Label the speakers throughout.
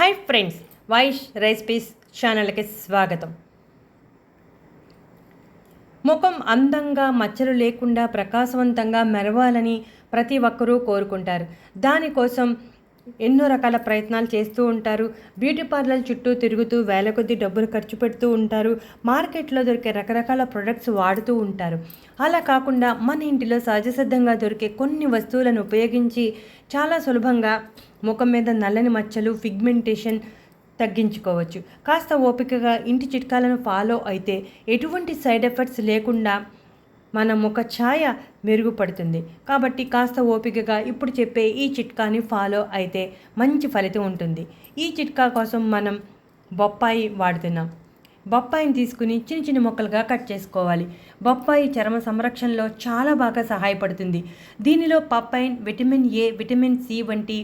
Speaker 1: Hi friends Vaish recipes ఛానల్కి స్వాగతం. ముఖం అందంగా మచ్చలు లేకుండా ప్రకాశవంతంగా మెరవాలని ప్రతి ఒక్కరూ కోరుకుంటారు. దానికోసం ఎన్నో రకాల ప్రయత్నాలు చేస్తూ ఉంటారు. బ్యూటీ పార్లర్ చుట్టూ తిరుగుతూ వేల కొద్ది డబ్బులు ఖర్చు పెడుతూ ఉంటారు. మార్కెట్లో దొరికే రకరకాల ప్రొడక్ట్స్ వాడుతూ ఉంటారు. అలా కాకుండా మన ఇంటిలో సహజసిద్ధంగా దొరికే కొన్ని వస్తువులను ఉపయోగించి చాలా సులభంగా ముఖం మీద నల్లని మచ్చలు ఫిగ్మెంటేషన్ తగ్గించుకోవచ్చు. కాస్త ఓపికగా ఇంటి చిట్కాలను ఫాలో అయితే ఎటువంటి సైడ్ ఎఫెక్ట్స్ లేకుండా మన ముఖ ఛాయ మెరుగుపడుతుంది. కాబట్టి కాస్త ఓపికగా ఇప్పుడు చెప్పే ఈ చిట్కాని ఫాలో అయితే మంచి ఫలితం ఉంటుంది. ఈ చిట్కా కోసం మనం బొప్పాయి వాడుతున్నాం. బొప్పాయిని తీసుకుని చిన్న చిన్న ముక్కలుగా కట్ చేసుకోవాలి. బొప్పాయి చర్మ సంరక్షణలో చాలా బాగా సహాయపడుతుంది. దీనిలో papain vitamin A vitamin C వంటి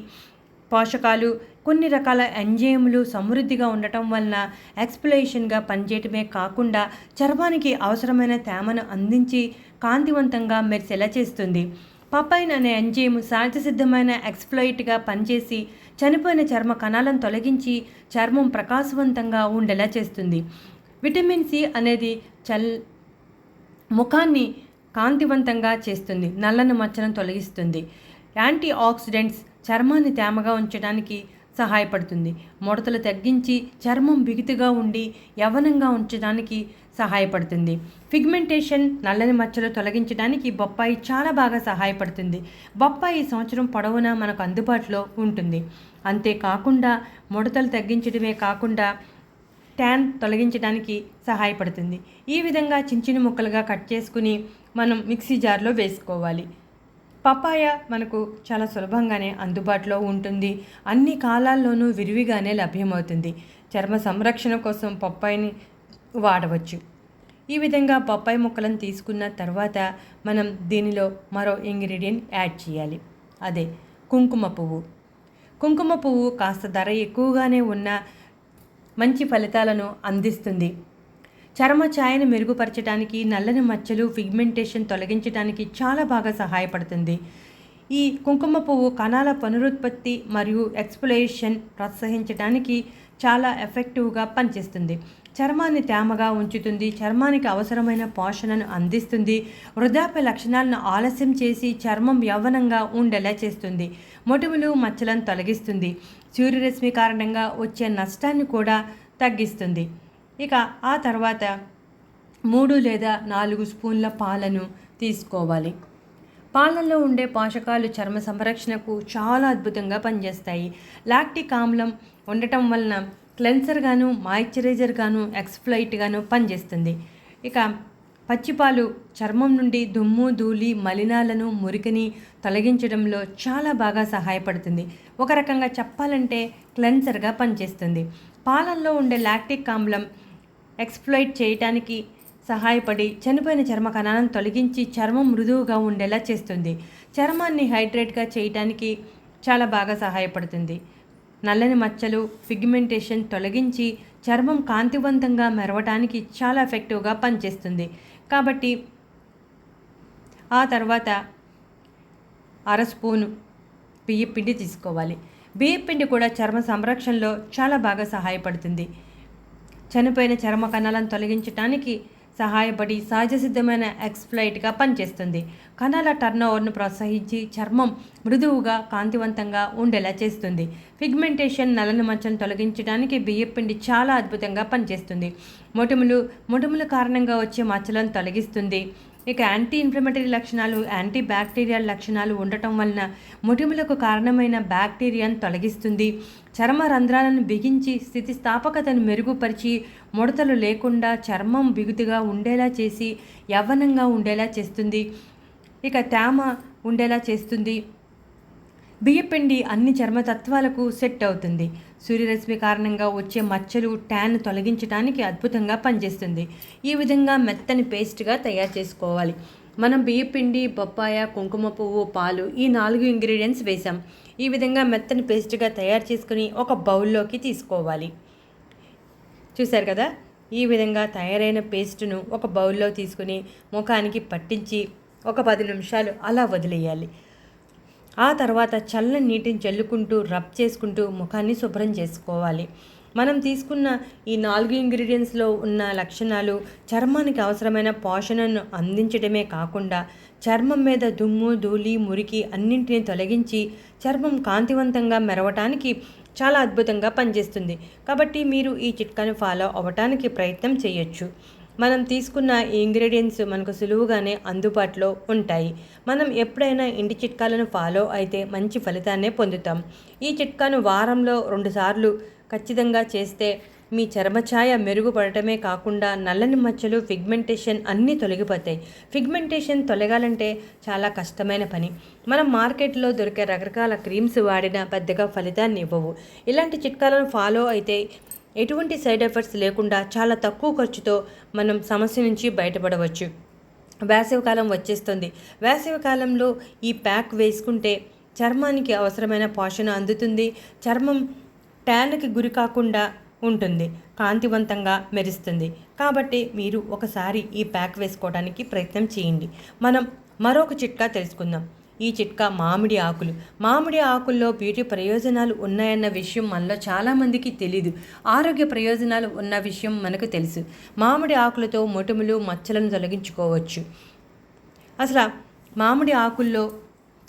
Speaker 1: పోషకాలు కొన్ని రకాల ఎంజైములు సమృద్ధిగా ఉండటం వలన ఎక్స్ప్లయేషన్గా పనిచేయటమే కాకుండా చర్మానికి అవసరమైన తేమను అందించి కాంతివంతంగా మెరిసేలా చేస్తుంది. పపైన్ అనే ఎంజైమ్ సహజసిద్ధమైన ఎక్స్ప్లోయిట్గా పనిచేసి చనిపోయిన చర్మ కణాలను తొలగించి చర్మం ప్రకాశవంతంగా ఉండేలా చేస్తుంది. విటమిన్ సి అనేది చల్ ముఖాన్ని కాంతివంతంగా చేస్తుంది నల్లని మచ్చలను తొలగిస్తుంది. యాంటీ ఆక్సిడెంట్స్ చర్మాన్ని తేమగా ఉంచడానికి సహాయపడుతుంది. ముడతలు తగ్గించి చర్మం బిగుతుగా ఉండి యవనంగా ఉంచడానికి సహాయపడుతుంది. ఫిగ్మెంటేషన్ నల్లని మచ్చలు తొలగించడానికి బొప్పాయి చాలా బాగా సహాయపడుతుంది. బొప్పాయి సంవత్సరం పొడవునా మనకు అందుబాటులో ఉంటుంది. అంతేకాకుండా ముడతలు తగ్గించడమే కాకుండా ట్యాన్ తొలగించడానికి సహాయపడుతుంది. ఈ విధంగా చిన్న చిన్న ముక్కలుగా కట్ చేసుకుని మనం మిక్సీ జార్లో వేసుకోవాలి. పపాయ మనకు చాలా సులభంగానే అందుబాటులో ఉంటుంది. అన్ని కాలాల్లోనూ విరివిగానే లభ్యమవుతుంది. చర్మ సంరక్షణ కోసం పప్పాయిని వాడవచ్చు. ఈ విధంగా పప్పాయి ముక్కలను తీసుకున్న తర్వాత మనం దీనిలో మరో ఇంగ్రీడియంట్ యాడ్ చేయాలి. అదే కుంకుమ పువ్వు. కుంకుమ పువ్వు కాస్త ధర ఎక్కువగానే ఉన్న మంచి ఫలితాలను అందిస్తుంది. చర్మ ఛాయను మెరుగుపరచడానికి నల్లని మచ్చలు ఫిగ్మెంటేషన్ తొలగించడానికి చాలా బాగా సహాయపడుతుంది. ఈ కుంకుమ పువ్వు కణాల పునరుత్పత్తి మరియు ఎక్స్ప్లోయేషన్ ప్రోత్సహించడానికి చాలా ఎఫెక్టివ్గా పనిచేస్తుంది. చర్మాన్ని తేమగా ఉంచుతుంది చర్మానికి అవసరమైన పోషణను అందిస్తుంది వృద్ధాప్య లక్షణాలను ఆలస్యం చేసి చర్మం యవ్వనంగా ఉండేలా చేస్తుంది మొటిములు మచ్చలను తొలగిస్తుంది సూర్యరశ్మి కారణంగా వచ్చే నష్టాన్ని కూడా తగ్గిస్తుంది. ఇక ఆ తర్వాత మూడు లేదా నాలుగు స్పూన్ల పాలను తీసుకోవాలి. పాలల్లో ఉండే పోషకాలు చర్మ సంరక్షణకు చాలా అద్భుతంగా పనిచేస్తాయి. లాక్టిక్ ఆమ్లం ఉండటం వలన క్లెన్సర్గాను మాయిశ్చరైజర్గాను ఎక్స్ఫ్లైట్గాను పనిచేస్తుంది. ఇక పచ్చిపాలు చర్మం నుండి దుమ్ము ధూళి మలినాలను మురికిని తొలగించడంలో చాలా బాగా సహాయపడుతుంది. ఒక రకంగా చెప్పాలంటే క్లెన్సర్గా పనిచేస్తుంది. పాలల్లో ఉండే లాక్టిక్ ఆమ్లం ఎక్స్ప్లోయిట్ చేయటానికి సహాయపడి చనిపోయిన చర్మ కణాలను తొలగించి చర్మం మృదువుగా ఉండేలా చేస్తుంది. చర్మాన్ని హైడ్రేట్గా చేయటానికి చాలా బాగా సహాయపడుతుంది. నల్లని మచ్చలు ఫిగ్మెంటేషన్ తొలగించి చర్మం కాంతివంతంగా మెరవటానికి చాలా ఎఫెక్టివ్గా పనిచేస్తుంది. కాబట్టి ఆ తర్వాత అర స్పూను బియ్య పిండి తీసుకోవాలి. బియ్య పిండి కూడా చర్మ సంరక్షణలో చాలా బాగా సహాయపడుతుంది. చనిపోయిన చర్మ కణాలను తొలగించడానికి సహాయపడి సహజ సిద్ధమైన ఎక్స్ఫ్లైట్గా పనిచేస్తుంది. కణాల టర్నోవర్ను ప్రోత్సహించి చర్మం మృదువుగా కాంతివంతంగా ఉండేలా చేస్తుంది. ఫిగ్మెంటేషన్ నల్లని మచ్చలను తొలగించడానికి బియ్యపిండి చాలా అద్భుతంగా పనిచేస్తుంది. మొటిములు మొటిముల కారణంగా వచ్చే మచ్చలను తొలగిస్తుంది. ఇక యాంటీ ఇన్ఫ్లమేటరీ లక్షణాలు యాంటీ బ్యాక్టీరియల్ లక్షణాలు ఉండటం వలన ముటిములకు కారణమైన బ్యాక్టీరియాను తొలగిస్తుంది. చర్మ రంధ్రాలను బిగించి స్థితిస్థాపకతను మెరుగుపరిచి ముడతలు లేకుండా చర్మం బిగుతుగా ఉండేలా చేసి యవ్వనంగా ఉండేలా చేస్తుంది. ఇక తేమ ఉండేలా చేస్తుంది. బియ్యపిండి అన్ని చర్మతత్వాలకు సెట్ అవుతుంది. సూర్యరశ్మి కారణంగా వచ్చే మచ్చలు ట్యాన్ తొలగించడానికి అద్భుతంగా పనిచేస్తుంది. ఈ విధంగా మెత్తని పేస్ట్గా తయారు చేసుకోవాలి. మనం బియ్యపిండి బొప్పాయ కుంకుమ పువ్వు పాలు ఈ నాలుగు ఇంగ్రీడియంట్స్ వేసాం ఈ విధంగా మెత్తని పేస్ట్గా తయారు చేసుకుని ఒక బౌల్లోకి తీసుకోవాలి. చూశారు కదా? ఈ విధంగా తయారైన పేస్ట్ను ఒక బౌల్లో తీసుకుని ముఖానికి పట్టించి ఒక పది నిమిషాలు అలా వదిలేయాలి. ఆ తర్వాత చల్లని నీటిని చల్లుకుంటూ రబ్ చేసుకుంటూ ముఖాన్ని శుభ్రం చేసుకోవాలి. మనం తీసుకున్న ఈ నాలుగు ఇంగ్రీడియంట్స్లో ఉన్న లక్షణాలు చర్మానికి అవసరమైన పోషణను అందించడమే కాకుండా చర్మం మీద దుమ్ము ధూళి మురికి అన్నింటినీ తొలగించి చర్మం కాంతివంతంగా మెరవటానికి చాలా అద్భుతంగా పనిచేస్తుంది. కాబట్టి మీరు ఈ చిట్కాను ఫాలో అవ్వటానికి ప్రయత్నం చేయొచ్చు. మనం తీసుకున్న ఈ ఇంగ్రీడియంట్స్ మనకు సులువుగానే అందుబాటులో ఉంటాయి. మనం ఎప్పుడైనా ఇంటి చిట్కాలను ఫాలో అయితే మంచి ఫలితాన్నే పొందుతాం. ఈ చిట్కాను వారంలో రెండుసార్లు ఖచ్చితంగా చేస్తే మీ చర్మఛాయ మెరుగుపడటమే కాకుండా నల్లని మచ్చలు ఫిగ్మెంటేషన్ అన్నీ తొలగిపోతాయి. ఫిగ్మెంటేషన్ తొలగాలంటే చాలా కష్టమైన పని. మనం మార్కెట్లో దొరికే రకరకాల క్రీమ్స్ వాడినా పెద్దగా ఫలితాన్ని ఇవ్వవు. ఇలాంటి చిట్కాలను ఫాలో అయితే ఎటువంటి సైడ్ ఎఫెక్ట్స్ లేకుండా చాలా తక్కువ ఖర్చుతో మనం సమస్య నుంచి బయటపడవచ్చు. వేసవికాలం వచ్చేస్తుంది. వేసవికాలంలో ఈ ప్యాక్ వేసుకుంటే చర్మానికి అవసరమైన పోషణ అందుతుంది. చర్మం ట్యాన్కి గురి కాకుండా ఉంటుంది. కాంతివంతంగా మెరుస్తుంది. కాబట్టి మీరు ఒకసారి ఈ ప్యాక్ వేసుకోవడానికి ప్రయత్నం చేయండి. మనం మరొక చిట్కా తెలుసుకుందాం. ఈ చిట్కా మామిడి ఆకులు. మామిడి ఆకుల్లో బ్యూటీ ప్రయోజనాలు ఉన్నాయన్న విషయం మనలో చాలామందికి తెలీదు. ఆరోగ్య ప్రయోజనాలు ఉన్న విషయం మనకు తెలుసు. మామిడి ఆకులతో మొటిములు మచ్చలను తొలగించుకోవచ్చు. అసలు మామిడి ఆకుల్లో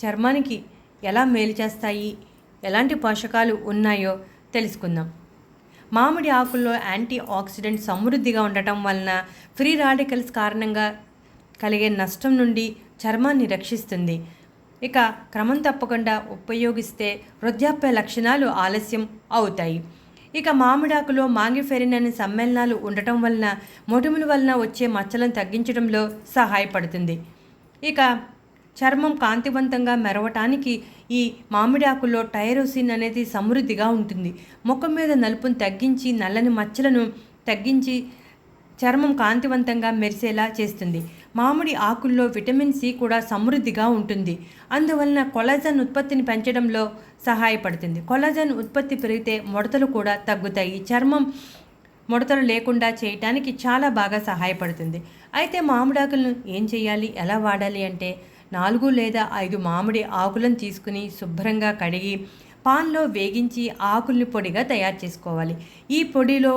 Speaker 1: చర్మానికి ఎలా మేలు చేస్తాయి? ఎలాంటి పోషకాలు ఉన్నాయో తెలుసుకుందాం. మామిడి ఆకుల్లో యాంటీ ఆక్సిడెంట్ సమృద్ధిగా ఉండటం వలన ఫ్రీ రాడికల్స్ కారణంగా కలిగే నష్టం నుండి చర్మాన్ని రక్షిస్తుంది. ఇక క్రమం తప్పకుండా ఉపయోగిస్తే వృద్ధాప్య లక్షణాలు ఆలస్యం అవుతాయి. ఇక మామిడాకులో మాంగిఫెరిన్ అనే సమ్మేళనాలు ఉండటం వలన మొటిముల వలన వచ్చే మచ్చలను తగ్గించడంలో సహాయపడుతుంది. ఇక చర్మం కాంతివంతంగా మెరవటానికి ఈ మామిడాకులో టైరోసిన్ అనేది సమృద్ధిగా ఉంటుంది. ముఖం మీద నలుపును తగ్గించి నల్లని మచ్చలను తగ్గించి చర్మం కాంతివంతంగా మెరిసేలా చేస్తుంది. మామిడి ఆకుల్లో విటమిన్ సి కూడా సమృద్ధిగా ఉంటుంది. అందువలన కొలాజన్ ఉత్పత్తిని పెంచడంలో సహాయపడుతుంది. కొలాజన్ ఉత్పత్తి పెరిగితే ముడతలు కూడా తగ్గుతాయి. చర్మం ముడతలు లేకుండా చేయటానికి చాలా బాగా సహాయపడుతుంది. అయితే మామిడాకులను ఏం చేయాలి? ఎలా వాడాలి అంటే నాలుగు లేదా ఐదు మామిడి ఆకులను తీసుకుని శుభ్రంగా కడిగి పాన్లో వేగించి ఆకుల్ని పొడిగా తయారు చేసుకోవాలి. ఈ పొడిలో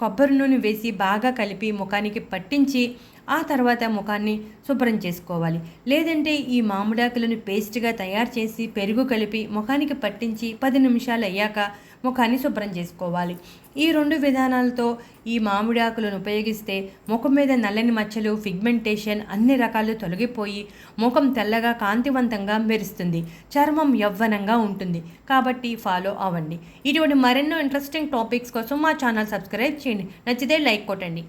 Speaker 1: కొబ్బరి నూనె వేసి బాగా కలిపి ముఖానికి పట్టించి ఆ తర్వాత ముఖాన్ని శుభ్రం చేసుకోవాలి. లేదంటే ఈ మామిడాకులను పేస్ట్గా తయారు చేసి పెరుగు కలిపి ముఖానికి పట్టించి పది నిమిషాలు అయ్యాక ముఖాన్ని శుభ్రం చేసుకోవాలి. ఈ రెండు విధానాలతో ఈ మామిడి ఆకులను ఉపయోగిస్తే ముఖం మీద నల్లని మచ్చలు ఫిగ్మెంటేషన్ అన్ని రకాలు తొలగిపోయి ముఖం తెల్లగా కాంతివంతంగా మెరుస్తుంది. చర్మం యవ్వనంగా ఉంటుంది. కాబట్టి ఫాలో అవ్వండి. ఇటువంటి మరెన్నో ఇంట్రెస్టింగ్ టాపిక్స్ కోసం మా ఛానల్ సబ్స్క్రైబ్ చేయండి. నచ్చితే లైక్ కొట్టండి.